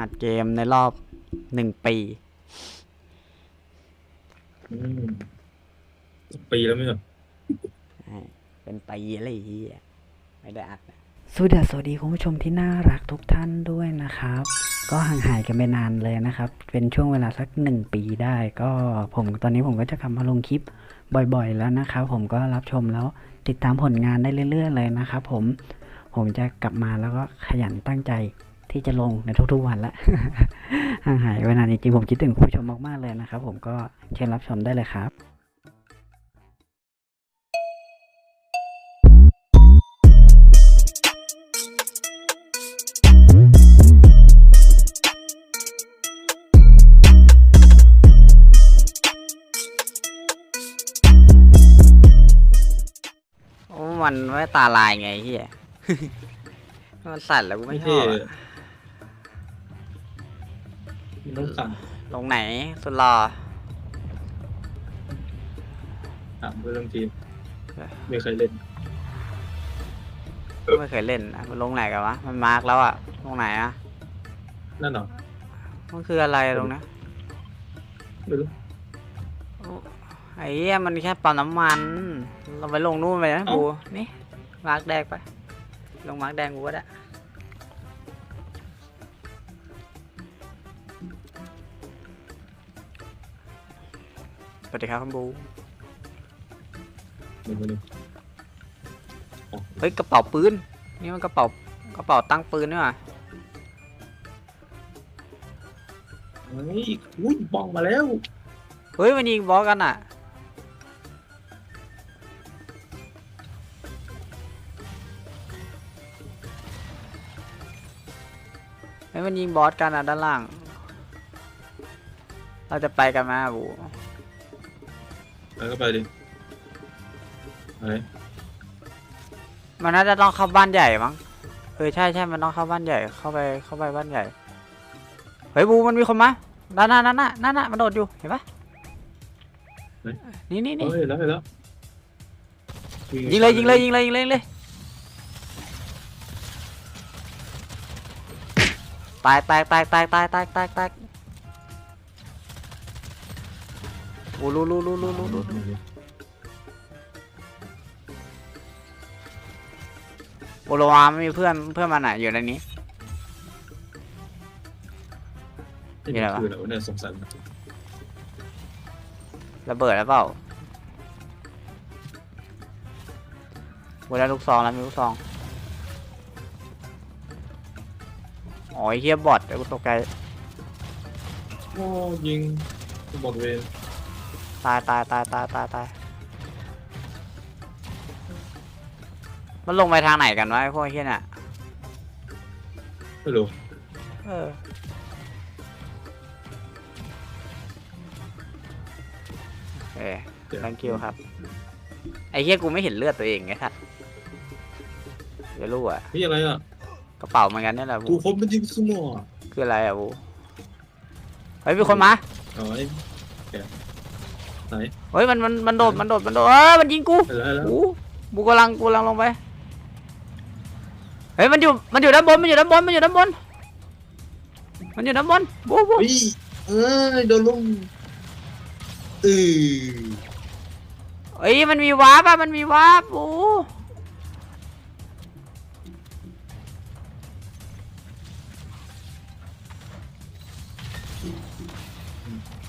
อัดเกมในรอบหนึ่งปี อืมปีแล้วไม่เหรอเป็นปีอะไรเฮียไม่ได้อัดสวัสดีสวัสดีคุณผู้ชมที่น่ารักทุกท่านด้วยนะครับ ก็ห่างหายกันไปนานเลยนะครับ เป็นช่วงเวลาสักหนึ่งปีได้ ก็ผมตอนนี้ผมก็จะกลับมาลงคลิปบ่อยๆแล้วนะครับ ผมก็รับชมแล้วติดตามผลงานได้เรื่อย ๆ เลยนะครับผมผมจะกลับมาแล้วก็ขยันตั้งใจ ที่จะลงในทุกๆวันละห่างหายไปนานจริงๆผมคิดถึงคุณผู้ชมมากๆเลยนะครับ ผมก็เชิญรับชมได้เลยครับโอ้มันไม่ตาลายไงเฮียมันสั่นแล้วกูไม่ชเท่อบอะมัน ต้องสั่งลงไหนสุดรอถามเพื่อนร่วมทีมเออไม่เคยเล่นไม่เคยเล่นอะมันลงไหนกันวะมันมาร์กแล้วอะลงไหนอะนั่นเหรอมันคืออะไรตรงเนี้ยไม่รู้โอ้ไอ้เหี้ยมันแค่ปั๊มน้ำมัน เราไปลงนู่นไปนะกูนี่มาร์กแดงไป ลงมาร์กแดงกูก็ได้ สวัสดีครับคุณบูหนึ่งหนึ่งอ๋อเฮ้ยกระเป๋าปืนนี่มันกระเป๋ากระเป๋าตั้งปืนนี่หว่าเฮ้ยอุ้ยบองมาแล้วเฮ้ยมันยิงบอสกันอะเฮ้ยมันยิงบอสกันอะด้านล่าง เราจะไปกันไหมอะบู แล้วก็ไปดิอะไรมันน่าจะต้องเข้าบ้านใหญ่มั้งเออใช่ใช่มันต้องเข้าบ้านใหญ่เข้าไปเข้าไปบ้านใหญ่เฮ้ยบูมันมีคนมาด้านหน้าด้านหน้าด้านหน้ามันโดดอยู่เห็นปะนี่นี่นี่เฮ้ยแล้วเห็นแล้วยิงเลยยิงเลยยิงเลยยิงเลยยิงเลยตายตายตายตายตายตายตาย โอ้ลูลูลูลูลูลูโอโลวาไม่มีเพื่อนเพื่อนมันอะอยู่ในนี้นี่มีอะไรวะ คืออะไระเนี่ยสงสัยระเบิดแล้วเปล่าเวลาลูกซองแล้วมีลูกซอง อ๋อไอ้เฮียบอทเดี๋ยวกูตกใจ โอ้ยิงบอกเวร ตายตายตายตายตายตายมันลงไปทางไหนกันวะไอ้พวกเฮียน่ะไม่รู้เออโอเค thank you ครับ ไอ้เฮียกูไม่เห็นเลือดตัวเองไงทัดเดี๋ยวรู้อะนี่อะไรอะ กระเป๋าเหมือนกันนี่แหละกูบูคบมันยิงสมอคืออะไรอะบูเฮ้ยมีคนมา เอาไอ้แก ไหน เฮ้ยมันมันมันโดดมันโดดมันโดดเออมันยิงกูไปแล้วไปแล้ว กูบูกำลังกูกำลังลงไปเฮ้ยมันอยู่มันอยู่ด้านบนมันอยู่ด้านบนมันอยู่ด้านบนมันอยู่ด้านบนบูบูเฮ้ยเอ้ยโดนลุมเออเฮ้ยมันมีวาร์ปอะมันมีวาร์ปบู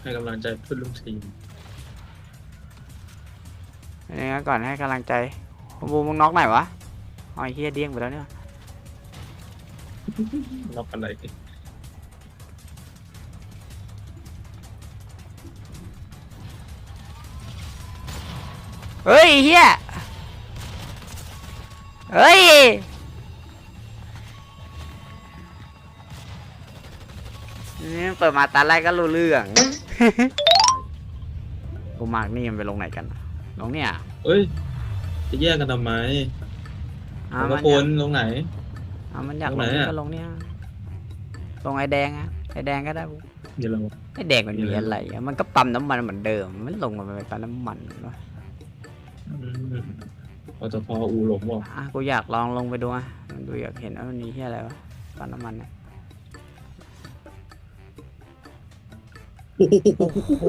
ให้กำลังใจเพื่อนร่วมทีม ยังไงก่อนให้กำลังใจบูมึงน็อกไหนวะอ๋อไอ้เฮียเดี้ยงไปแล้วเนี่ยล็อกอะไรเฮ้ยไอ้เฮียเฮ้ยนี่เปิดมาตาแรกก็รู้เรื่องกูมากนี่มันไปลงไหนกัน ลงเนี่ย เอ้ย จะแยกกันทำไมอะแต่มัละนคอยากนตรงไหน อะมันอยากตรงลไหนงนี่อะ ก็ลงเนี่ยลงไอ้แดงอะไอ้แดงก็ได้บุ๊เดี๋ยวเรา ไอ้แดงมันมีมีอะไรอะไรอะมันก็ปั๊มน้ำมันเหมือนเดิม มันลงมาเป็นปั๊มน้ำมันวะอืมปตทอูหลงบอกอะกูอยากลองลงไปดูอะมันดูอยากเห็นว่ามันมีที่อะไรวะปั๊มน้ำมันเนี่ยโอ้โหโอ้โห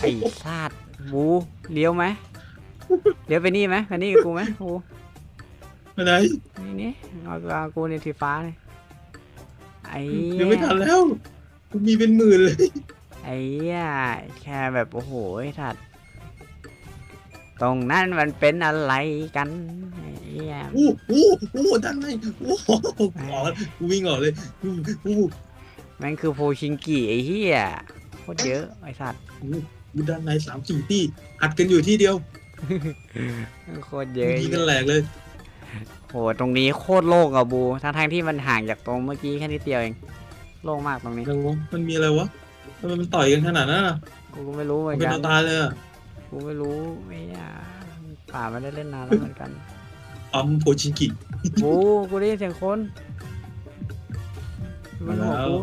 ไอ้ซาด บูเลี้ยวไหมเลี้ยวไปนี่ไหมไปนี่กับกูไหมบูไปไหนนี่นี่เอาเอากูในสีฟ้าเลยไอ้ยังไม่ทันแล้วกูมีเป็นหมื่นเลย ไอ้เหี้ยแค่แบบโอ้โหไอ้สัตว์ตรงนั้นมันเป็นอะไรกันไอ้เหี้ยโอ้โหโอ้โหด้านในโอ้โหอ๋อกูวิ่งออกเลยอู้อู้แม่งคือโพชิงกิไอ้เหี้ยโคตรเยอะไอ้สัตว์ อู้ด้านในสามสี่ที่อัดกันอยู่ที่เดียวโคตรเยอะยิงกันแหลกเลยโหตรงนี้โคตรโล่งอะบูทั้งทางๆที่มันห่างจากตรงเมื่อกี้แค่นิดเดียวเองโล่งมากตรงนี้อะไรวะมันมีอะไรวะทำไมมันต่อยกันขนาดนั้นอะกูก็ไม่รู้เหมืมัอนนเป็นกันเอาตายเลยอะกูไม่รู้ไม่อยากป่าไม่ได้เล่นนานแล้วเหมือนกันปั๊มโพชิงกิบูกูได้ยินเสียงคนมันหัวแล้วกู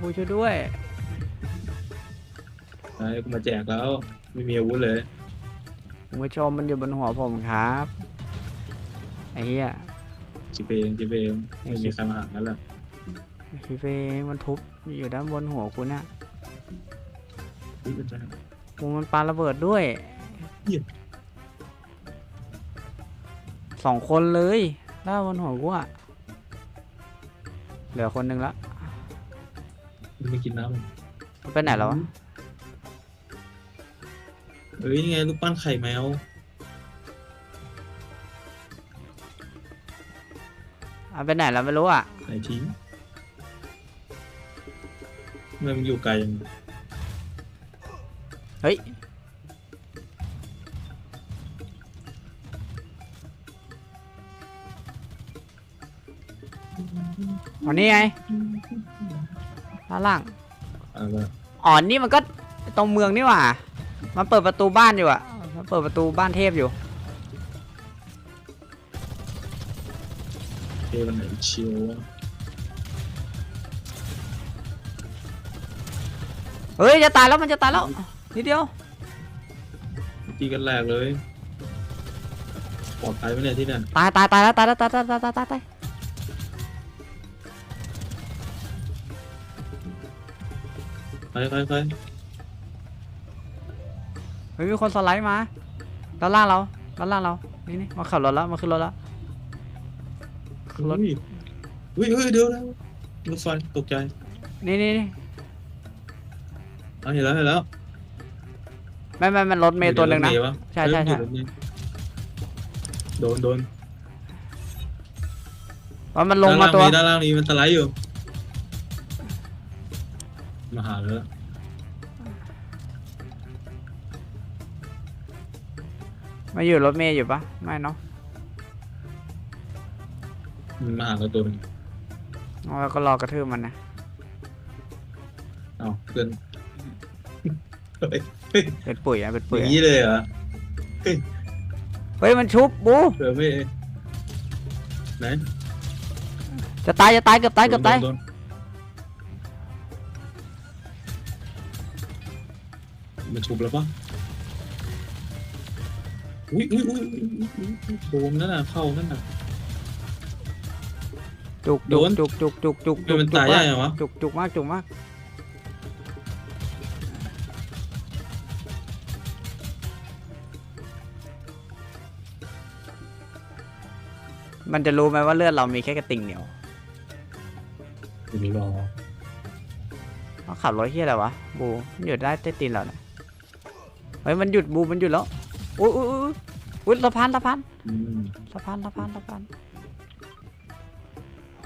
บูช่วยด้วย ไอ้กูมาแจกแล้ว ไม่มีอาวุธเลยคุณผู้ชมมันอยู่บนหัวผมครับไอ้เหี้ยจิเปเองจิเปเองไม่มีใครมาหากันแล้วพี่เฟย์มันทุบอยู่ด้านบนหัวกูน่ะอุ๊ยอาจารย์กูมันปาระเบิดด้วยเหี้ยสองคนเลยด้านบนหัวกูอะเหลือคนหนึ่งละมันไม่กินน้ำมันไปไหนแล้ววะ เฮ้ยนี่ไงลูกปั้นไข่แมวเอาไปไหนแล้วไม่รู้อะ ไหนทิ้งทำไมมันอยู่ไกลยังเฮ้ย อ๋อนี่ไงด้านล่างอะไรวะอ๋อนี่มันก็ตรงเมืองนี่หว่า มันเปิดประตูบ้านอยู่อะมันเปิดประตูบ้านเทพอยู่ เทวันไหนเชียววะเฮ้ยจะตายแล้วมันจะตายแล้วนิดเดียวตีกันแหลกเลยปลอดภัยไหมเนี่ยที่เนี่ยตายตายตายแล้วตายแล้วตายตายตายตายตายตายไปไปไปเฮ้ยมีคนสไลด์มาด้านล่างเราด้านล่างเรา นี่นี่มาขับรถแล้วมาขึ้นรถแล้วขึ้นรถอุ้ยอุ้ยเฮ้ยเดี๋ยวแล้วรถไฟตกใจ นี่นี่นี่อะเห็นแล้วเห็นแล้วไม่ไม่มันรถเมย์ตัวหนึ่งนะเดี๋ยรถเมย์วใช่ใช่ใช่เดี๋ยวรถเมย์โดนโดนว่ามันลงมาตัวด้านล่างนี้ด้านล่างนี้มันสไลด์อยู่มาหาแล้ว มาอยู่รถเมย์อยู่ปะไม่เนาะมันมาหาเราตัวหนึงเอาแล้วก็รอกระทืบมันนะเอาเพื่อนเฮ้ยเฮ้ยเป็นปุ๋ยอะเป็นอปุ๋ยย่างอะนี้เลยเหรอเฮ้ยมันชุบบูเผื่อไม่ไหนจะตายจะตายเกือบตายเกือบตายโดนโดนมันชุบแล้วปะ อุ้ยอุ้ยอุ้ยอุ้ยอุ้ยอุ้ยโดนนั่นน่ะเข้านั่นน่ะ จุกโดจุกนจุกจุกจุกจุกทำไมมันจุกตายมากยากจังวะ จุกจุกมากจุกมากมันจะรู้ไหมว่าเลือดเรามีแค่กระติ่งเดียวอยู่นี่รอเขาขับรถเฮียอะไรวะบูมันหยุดได้ใต้ตีนเราเนี่ยเฮ้ยมันหยุดบูมันหยุดแล้ว อุ้ยอุ้ยอุ้ยอุ้ยสะพานสะพานอืมสะพานสะพานสะพาน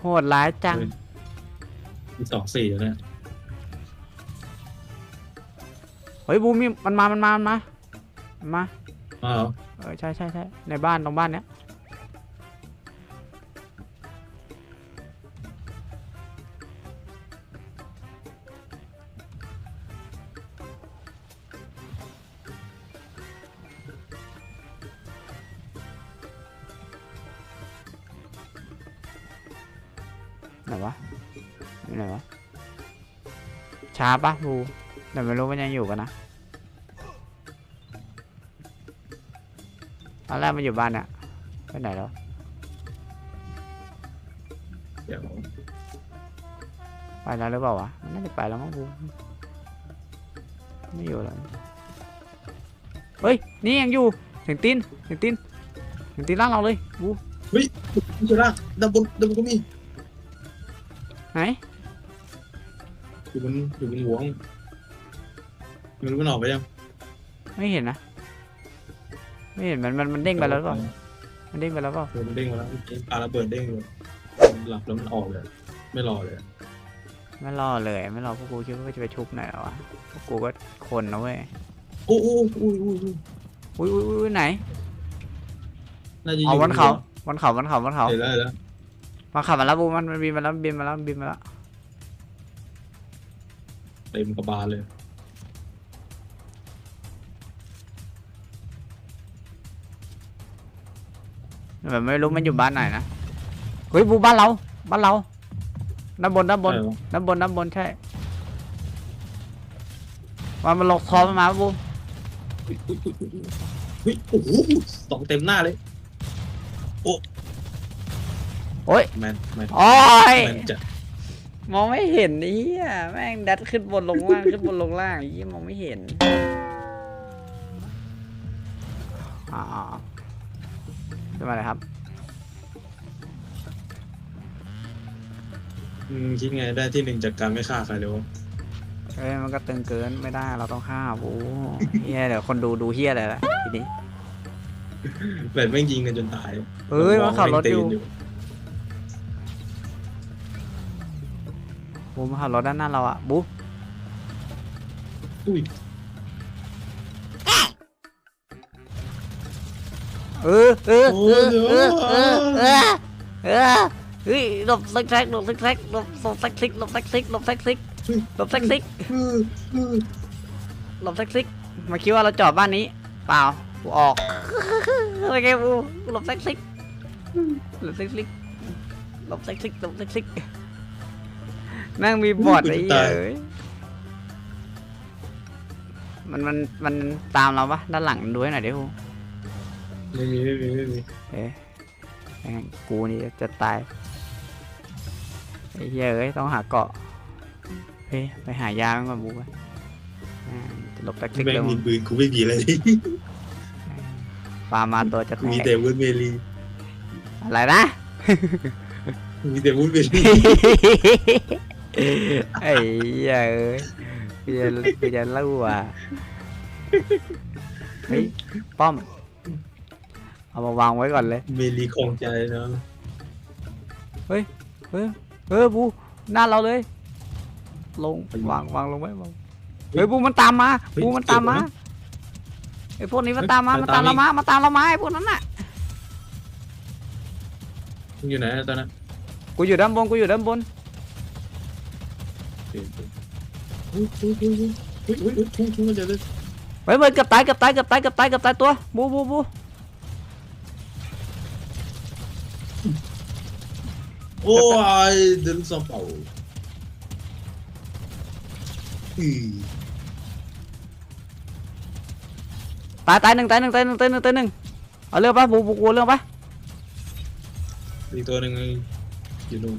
โหดร้ายจังเฮ้ยมีสองสี่แล้วเนี่ยเฮ้ยบูมมีมันมา มันมา มันมามันมาอ้าวเหรอเออใช่ใช่ใช่ในบ้านตรงบ้านเนี้ย ไหนวะอยู่ไหนวะช้าปะบูแต่ไม่รู้มันยังอยู่กันนะตอนแรกมันอยู่บ้านเนี่ยไปไหนแล้วเดี๋ยวไปแล้วหรือเปล่าวะมันน่าจะไปแล้วมั้งบูไม่อยู่แล้วเฮ้ยนี่ยังอยู่เสียงตีนเสียงตีนเสียงตีนล่างเราเลยบูไม่ใช่ละด้านบนด้านบนก็มี ไหนอยู่บนอยู่บนหัวไม่รู้มันออกไปยังไม่เห็นนะไม่เห็นมันมันมันเด้งไปแล้วหรือเปล่ามันเด้งไปแล้วเปล่าเออมันเด้งมาแล้วปลาระเบิดเด้งเลยหลับแล้วมันออกเลย ไม่รอเลยไม่รอเลยไม่รอพวกกูคิดว่าจะไปชุบไหนหรอวะพวกกูก็คนนะเว้ยโอ้โอ้โอ้โอ้โอ้อุ้ยอุ้ยอุ้ยไหนน่าจะอยู่เอาบนเขาบนเขาบนเขาบนเขาเห็นแล้วเห็นแล้ว มาขับมาแล้วบูมันมันบินมาแล้วบินมาแล้วบินมาแล้วเต็มกระบาลเลย แบบไม่รู้มันอยู่บ้านไหนนะเฮ้ยบูบ้านเราบ้านเราด้านบนด้านบนใช่ปะด้านบนด้านบนใช่มันมันลงคอมันมาบูเฮ้ยโอ้โหสองเต็มหน้าเลย โอ้ ยแมนแมนโอ้ย แมนจะมองไม่เห็นนี่อะแม่งดัดขึ้นบนลงล่างขึ้นบนลงล่างยี่มองไม่เห็นอ่าขึ้นมาเลยครับ อืมคิดไงได้ที่หนึ่งจากการไม่ฆ่าใครเลยวะเอ้ยมันก็ตึงเกินไม่ได้เราต้องฆ่าบูเฮียเดี๋ยวคนดูดูเฮียอะไรละทีนี้ แบบแม่งยิงกันจนตายเฮ้ยมันขับรถอยู่แม่งตีน บูมาขับรถด้านหน้าเราอะบูอุ้ยเออเออเออเออเออเออเออเฮ้ยหลบซิกแซกหลบซิกแซกหลบหลบแซกซิกหลบแซกซิกหลบแซกซิกหลบแซกซิกเออเออหลบแซกซิกมาคิดว่าเราจอดบ้านนี้เปล่ากูออกอะไรแกบูกูหลบแซกซิกหลบแซกซิกหลบแซกซิกหลบแซกซิก นั่งมีบอร์ดไอ้เหี้ยเอ้ยมันมันมันตามเราปะด้านหลังดูให้หน่อยดิบูไม่มีไม่มีไม่มีเอ๊ะแม่งกูนี่จะตายไอ้เหี้ยเอ้ยต้องหาเกาะเฮ้ยไปหายามันก่อนบูไปแม่งจะหลบแท็กซี่แม่เร็งวมีปืนกูไม่มีอะไรปลามาตัวจะแตมีกแต่วุ้นเมลีอะไรนะมีแต่วุ้นเมลี ไอ้เหี้ยเอ้ยกูจะกูจะเล่าอะเฮ้ยป้อม เอามาวางไว้ก่อนเลย เมลีของใจนะเฮ้ยเออบูหน้าเราเลย ลง วาง วางลงไว้วางเฮ้ยบูมันตามมาบูมันตามมาไอ้พวกนี้มันตามมา มันตามเรามามาตามเรามาไอ้พวกนั้นน่ะ มึงอยู่ไหนตอนนั้น กูอยู่ด้านบน กูอยู่ด้านบน อุ้ยอุ้ยอุ้ยอุ้ยอุ้ยอุ้ยทุ่งทุ่งมันจะเลยเฮ้ยเฮ้ยเกือบตายเกือบตายเกือบตายเกือบตายเกือบตายตัวบูบูบูโอ้ยเดินสองเป่าอือตายตายหนึ่งตายหนึ่งตายหนึ่งตายหนึ่งตายหนึ่งเอาเรื่องปะบูบูกูเอาเรื่องปะอีกตัวหนึ่งอยู่นู่น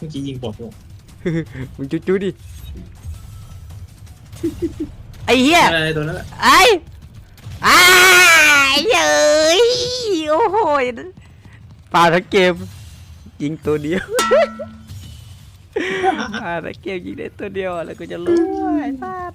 เมื่อกี้ยิงปอดลงมึงจุ๊จุ๊ดิไอ้เหี้ยอะไรตัวนั้นแหละไอ้ไอ้เย้ยโอ้โหปาทั้งเกม ยิงตัวเดียวปาทั้งเกมยิงได้ตัวเดียวอะแล้วกูจะรู้ไอ้สัส